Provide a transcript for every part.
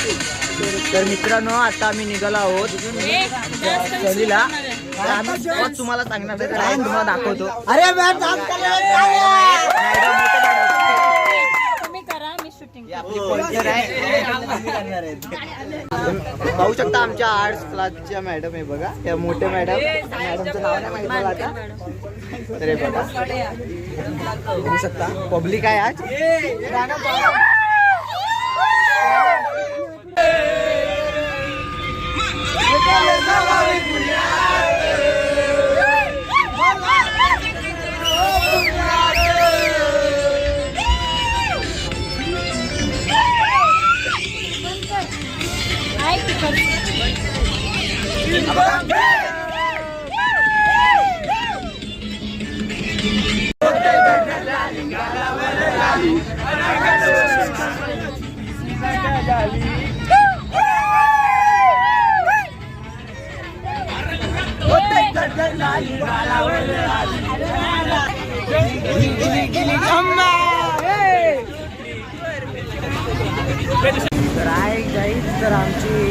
तर मित्रांनो आता आम्ही निघालो आहोत सहलीला तर आम्ही तुम्हाला सांगणार आहे तर live तुम्हाला दाखवतो अरे ही पाहू शकता आमच्या आर्ट्स क्लासच्या मॅडम आहे बघा त्या मोठ्या मॅडम मॅडमचं नाव नाही माहीत आता तर हे बघू शकता पब्लिक आहे आज तर आहे जाईल तर आमची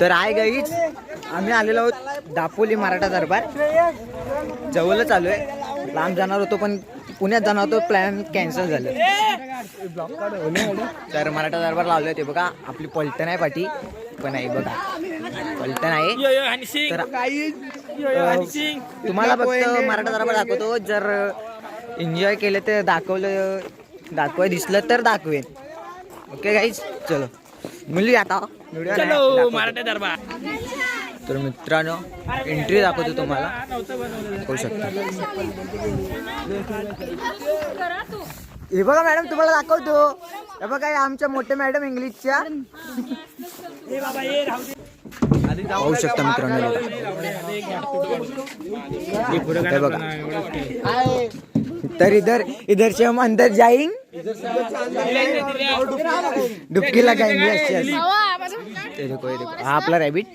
तर आहे गाईच आम्ही आलेलो आहोत दापोली मराठा दरबार. जवळच आलो आहे लांब जाणार होतो पण पुण्यात जाणार होतो प्लॅन कॅन्सल झालं. तर मराठा दरबार लावलं ते बघा. आपली पलटण आहे पाठी पण आहे बघा. पलटण आहे. तर तुम्हाला फक्त मराठा दरबार दाखवतो. जर एन्जॉय केलं तर दाखवलं दाखवाय दिसलं तर दाखवेन. ओके गाईज चलो. मुली आता. मराठा दरबार. तर मित्रांनो एंट्री दाखवतो तुम्हाला. होऊ शकता. हे बघा मॅडम तुम्हाला दाखवतो. हे बघा आमच्या मोठ्या मॅडम इंग्लिशच्या. होऊ शकता मित्रांनो. हे बघा. तर इधर इधर से हम अंदर जाएंगे डुबकी लगाएंगे yes, yes. देखो देखो हा आपला रॅबिट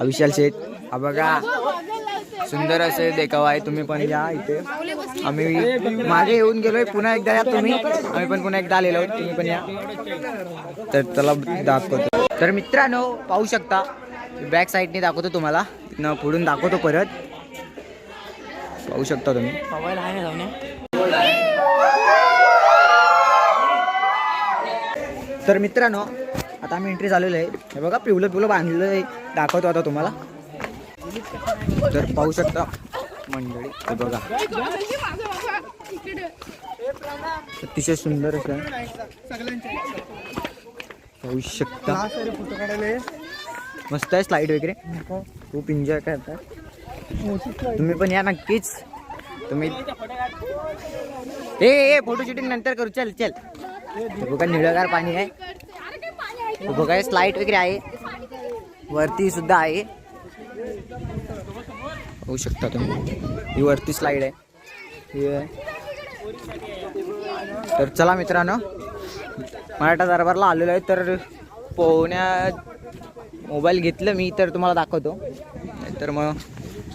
अविशाल विशाल शेठ. हा बघा सुंदर असे देखावा आहे तुम्ही पण या इथे. आम्ही मागे येऊन गेलोय पुन्हा एकदा या तुम्ही. आम्ही पण पुन्हा एकदा आलेलो तुम्ही पण या. तर त्याला दाखवतो. तर मित्रांनो पाहू शकता बॅक साईडने दाखवतो तुम्हाला. पुढून दाखवतो परत. पाहू शकता तुम्ही. तर मित्रांनो आता आम्ही एंट्री झालेलो आहे. हे बघा पिवलं पिवलं बांधलं आहे दाखवतो आता तुम्हाला. तर पाहू शकता मंडळी हे बघा. अतिशय सुंदर असं. पाहू शकता. मस्त आहे स्लाईड वगैरे. खूप एन्जॉय करतात. तुम्ही पण या नक्कीच. तुम्ही ए फोटो शूटिंग नंतर करू. चल चल. बघा निळगार पाणी आहे. बघा स्लाईट वगैरे आहे. वरती सुद्धा आहे. होऊ शकता तुम्ही. ही वरती स्लाईड आहे. तर चला मित्रांनो मराठा दरबारला आलेलो आहे. तर पोहण्यात मोबाईल घेतलं मी तर तुम्हाला दाखवतो. तर मग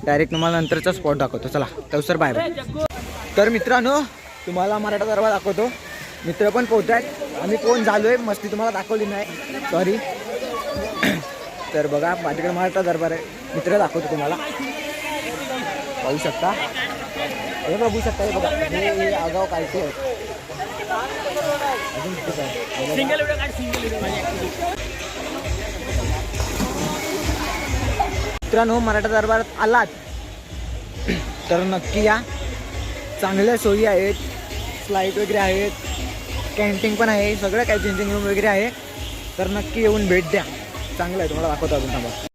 डायरेक्ट तुम्हाला नंतरचा स्पॉट दाखवतो. चला तवसर बाय बाय तर मित्रांनो तुम्हाला मराठा दरबार दाखवतो. मित्र पण पोहत आहेत. आम्ही कोण झालो आहे मस्ती तुम्हाला दाखवली नाही. सॉरी तर बघा माझ्याकडे मराठा दरबार आहे. मित्र दाखवतो तुम्हाला. पाहू शकता? हे बघू शकता हे बघा. हे आगाव अजून काय? मित्रांनो मराठा दरबारात आलात. तर नक्की या. चांगल्या सोयी आहेत. फ्लाईट वगैरे आहेत. कॅन्टीन पण आहे. सगळं काय चेंजिंग रूम वगैरे आहे. तर नक्की येऊन भेट द्या. चांगलं आहे. तुम्हाला दाखवतो अजून थांबा.